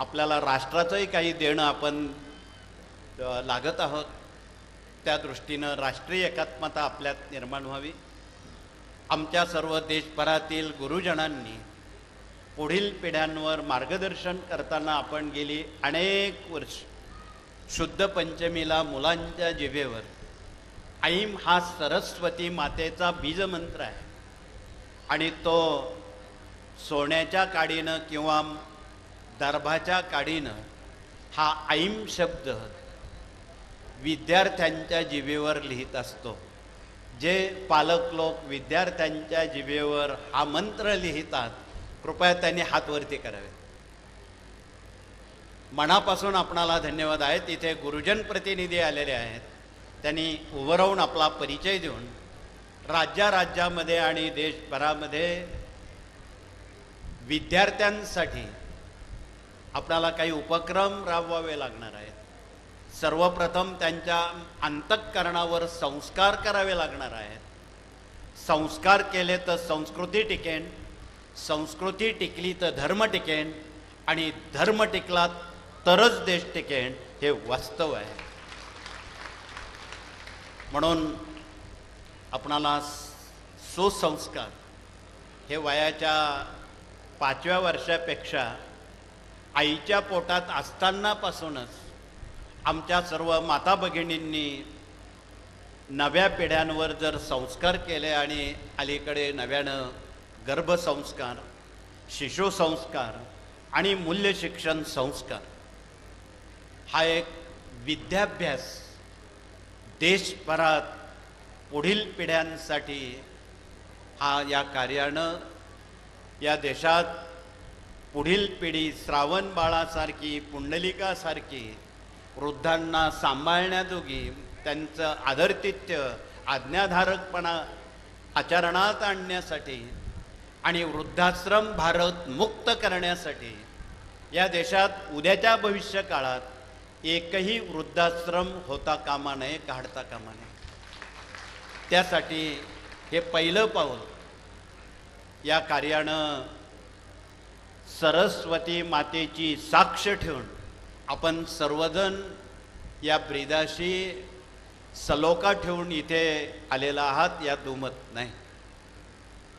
आपल्याला राष्ट्राचंही काही देणं आपण लागत आहोत त्या दृष्टीनं राष्ट्रीय एकात्मता आपल्यात निर्माण व्हावी. आमच्या सर्व देशभरातील गुरुजनांनी पुढील पिढ्यांवर मार्गदर्शन करताना आपण गेली अनेक वर्ष शुद्ध पंचमीला मुलांच्या जिभेवर. ऐम हा सरस्वती मातेचा बीजमंत्र आहे. आणि तो सोन्याच्या काडीनं किंवा दर्भाच्या काडीनं हा ऐम शब्द विद्यार्थ्यांच्या जिभेवर लिहित असतो. जे पालक लोक विद्यार्थ्यांच्या जिभेवर हा मंत्र लिहितात कृपया त्यांनी हातवरती करावे. मनापासून आपणाला धन्यवाद आहेत. इथे गुरुजन प्रतिनिधी आलेले आहेत. त्यांनी उभं राहून आपला परिचय देऊन राज्या राज्यामध्ये आणि देशभरामध्ये विद्यार्थ्यांसाठी आपल्याला काही उपक्रम राबवावे लागणार आहेत. सर्वप्रथम त्यांच्या अंतःकरणावर संस्कार करावे लागणार आहेत. संस्कार केले तर संस्कृती टिकेन संस्कृती टिकली तर धर्म टिकेन आणि धर्म टिकला तरच देश टिकेन हे वास्तव आहे. म्हणून आपणाला सुसंस्कार हे वयाच्या पाचव्या वर्षापेक्षा आईच्या पोटात असतानापासूनच आमच्या सर्व माता भगिनींनी नव्या पिढ्यांवर जर संस्कार केले आणि अलीकडे नव्यानं गर्भसंस्कार शिशुसंस्कार आणि मूल्य शिक्षण संस्कार हा एक विद्याभ्यास देशभरात पुढील पिढ्यांसाठी हा या कार्यानं या देशात पुढील पिढी श्रावण बाळासारखी पुंडलिकासारखी वृद्धांना सांभाळण्याजोगी त्यांचं आदरतिथ्य आज्ञाधारकपणा आचरणात आणण्यासाठी आणि वृद्धाश्रम भारत मुक्त करण्यासाठी या देशात उद्याच्या भविष्य काळात एकही वृद्धाश्रम होता कामा नये काढता कामा नये. त्यासाठी हे पहिलं पाऊल या कार्यानं सरस्वती मातेची साक्ष ठेवून आपण सर्वजण या ब्रिदाशी सलोका ठेवून इथे आलेला आहात या दुमत नाही.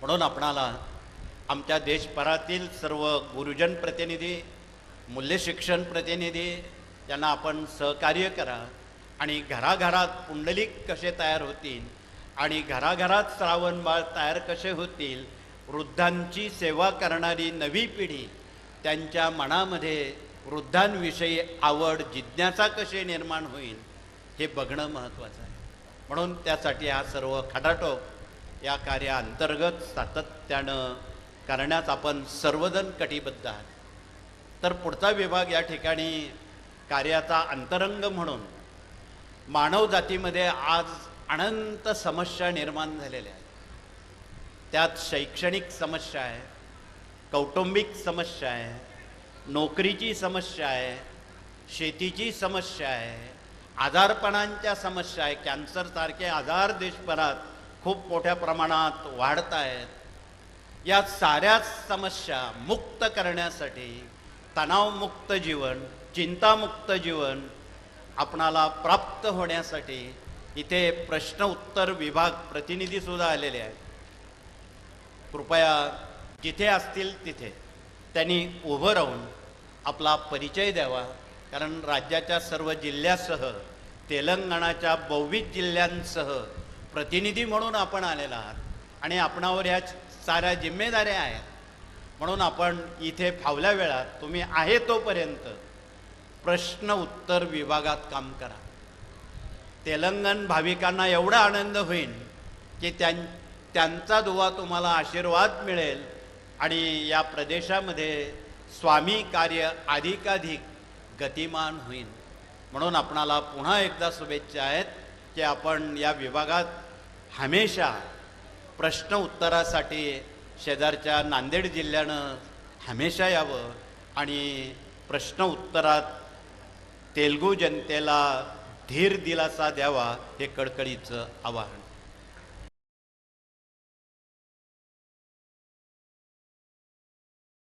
म्हणून आपणाला आमच्या देशभरातील सर्व गुरुजन प्रतिनिधी मूल्यशिक्षण प्रतिनिधी यांना आपण सहकार्य करा आणि घराघरात पुंडलिक कसे तयार होतील आणि घराघरात श्रावण बाळ तयार कसे होतील वृद्धांची सेवा करणारी नवी पिढी त्यांच्या मनामध्ये वृद्धांविषयी आवड जिज्ञासा कशी निर्माण होईल हे बघणं महत्त्वाचं आहे. म्हणून त्यासाठी हा सर्व खटाटोप या कार्याअंतर्गत सातत्यानं करण्यात आपण सर्वजण कटिबद्ध आहात. तर पुढचा विभाग या ठिकाणी कार्याचा अंतरंग म्हणून मानवजातीमध्ये आज अनंत समस्या निर्माण झालेल्या आहेत. त्यात शैक्षणिक समस्या आहे कौटुंबिक समस्या आहे नोकरीची समस्या आहे शेतीची समस्या आहे आजारपणांच्या समस्या आहे. कॅन्सरसारखे आजार देशभरात खूप मोठ्या प्रमाणात वाढत आहेत. या साऱ्याच समस्या मुक्त करण्यासाठी तणावमुक्त जीवन चिंतामुक्त जीवन आपणाला प्राप्त होण्यासाठी इथे प्रश्न उत्तर विभाग प्रतिनिधीसुद्धा आलेले आहेत. कृपया जिथे असतील तिथे त्यांनी उभं राहून आपला परिचय द्यावा. कारण राज्याच्या सर्व जिल्ह्यासह तेलंगणाच्या बव्वीस जिल्ह्यांसह प्रतिनिधी म्हणून आपण आलेला आहात आणि आपणावर ह्या साऱ्या जिम्मेदाऱ्या आहेत. म्हणून आपण इथे फावल्या वेळात तुम्ही आहे तोपर्यंत प्रश्न उत्तर विभागात काम करा. तेलंगण भाविकांना एवढा आनंद होईल की त्यां त्यांचा दुवा तुम्हाला आशीर्वाद मिळेल. आणि या प्रदेशामध्ये स्वामी कार्य अधिकाधिक गतिमान होईल म्हणून आपणाला पुन्हा एकदा शुभेच्छा आहेत की आपण या विभागात हमेशा प्रश्न उत्तरासाठी शेजारच्या नांदेड जिल्ह्यानं हमेशा यावं आणि प्रश्न उत्तरात तेलगू जनतेला धीर दिलासा द्यावा हे कडकडीचं आवाहन.